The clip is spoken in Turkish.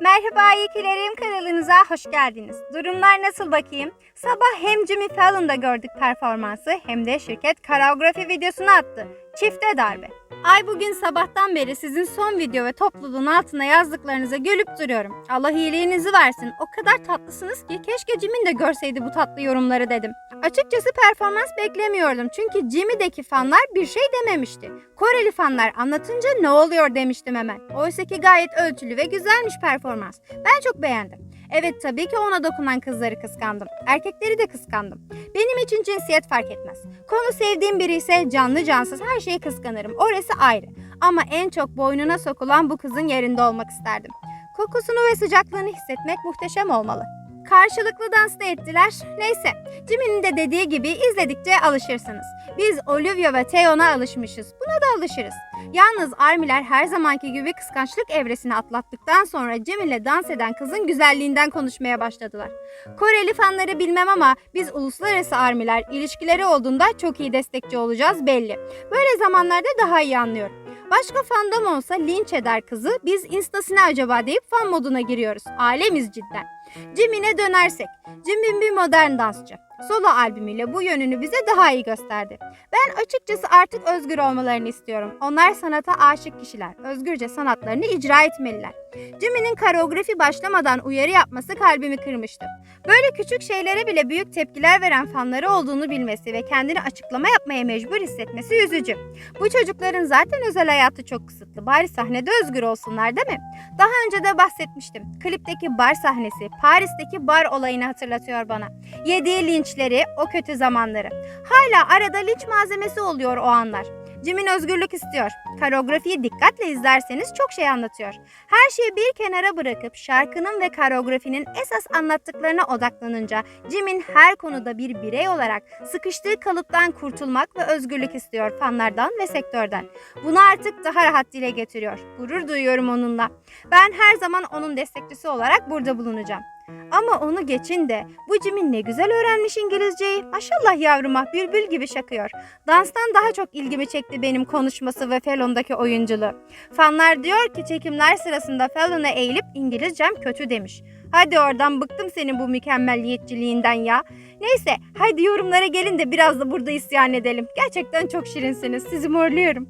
Merhaba iyikilerim kanalınıza hoş geldiniz. Durumlar nasıl bakayım? Sabah hem Jimmy Fallon'da gördük performansı hem de şirket koreografi videosunu attı. Çifte darbe. Ay bugün sabahtan beri sizin son video ve topluluğun altına yazdıklarınıza gülüp duruyorum. Allah iyiliğinizi versin. O kadar tatlısınız ki keşke Jimin de görseydi bu tatlı yorumları dedim. Açıkçası performans beklemiyordum çünkü Jimmy'deki fanlar bir şey dememişti. Koreli fanlar anlatınca ne oluyor demiştim hemen. Oysa ki gayet ölçülü ve güzelmiş performans. Ben çok beğendim. Evet tabii ki ona dokunan kızları kıskandım. Erkekleri de kıskandım. Benim için cinsiyet fark etmez. Konu sevdiğim biri ise canlı cansız her şeyi kıskanırım. Orası ayrı. Ama en çok boynuna sokulan bu kızın yerinde olmak isterdim. Kokusunu ve sıcaklığını hissetmek muhteşem olmalı. Karşılıklı dans da ettiler. Neyse, Jimmy'nin de dediği gibi izledikçe alışırsınız. Biz Olivia ve Theon'a alışmışız. Buna da alışırız. Yalnız Armiler her zamanki gibi kıskançlık evresini atlattıktan sonra Jimmy'le dans eden kızın güzelliğinden konuşmaya başladılar. Koreli fanları bilmem ama biz uluslararası Armiler ilişkileri olduğunda çok iyi destekçi olacağız belli. Böyle zamanlarda daha iyi anlıyorum. Başka fandom olsa linç eder kızı biz instasına acaba deyip fan moduna giriyoruz. Alemiz cidden. Jimin'e dönersek. Jimin bir modern dansçı. Solo albümüyle bu yönünü bize daha iyi gösterdi. Ben açıkçası artık özgür olmalarını istiyorum. Onlar sanata aşık kişiler. Özgürce sanatlarını icra etmeliler. Jimin'in koreografi başlamadan uyarı yapması kalbimi kırmıştı. Böyle küçük şeylere bile büyük tepkiler veren fanları olduğunu bilmesi ve kendini açıklama yapmaya mecbur hissetmesi üzücü. Bu çocukların zaten özel hayatı çok kısıtlı. Bari sahnede özgür olsunlar değil mi? Daha önce de bahsetmiştim. Klipteki bar sahnesi Paris'teki bar olayını hatırlatıyor bana. Yediği linçleri, o kötü zamanları. Hala arada linç malzemesi oluyor o anlar. Jimin özgürlük istiyor. Koreografiyi dikkatle izlerseniz çok şey anlatıyor. Her şeyi bir kenara bırakıp şarkının ve koreografinin esas anlattıklarına odaklanınca Jimin her konuda bir birey olarak sıkıştığı kalıptan kurtulmak ve özgürlük istiyor fanlardan ve sektörden. Bunu artık daha rahat dile getiriyor. Gurur duyuyorum onunla. Ben her zaman onun destekçisi olarak burada bulunacağım. Ama onu geçin de bu Jimin ne güzel öğrenmiş İngilizceyi. Maşallah yavruma bülbül gibi şakıyor. Danstan daha çok ilgimi çekti benim konuşması ve Fallon'daki oyunculuğu. Fanlar diyor ki çekimler sırasında Fallon'a eğilip İngilizcem kötü demiş. Hadi oradan bıktım senin bu mükemmelliyetçiliğinden ya. Neyse hadi yorumlara gelin de biraz da burada isyan edelim. Gerçekten çok şirinsiniz. Sizi morluyorum.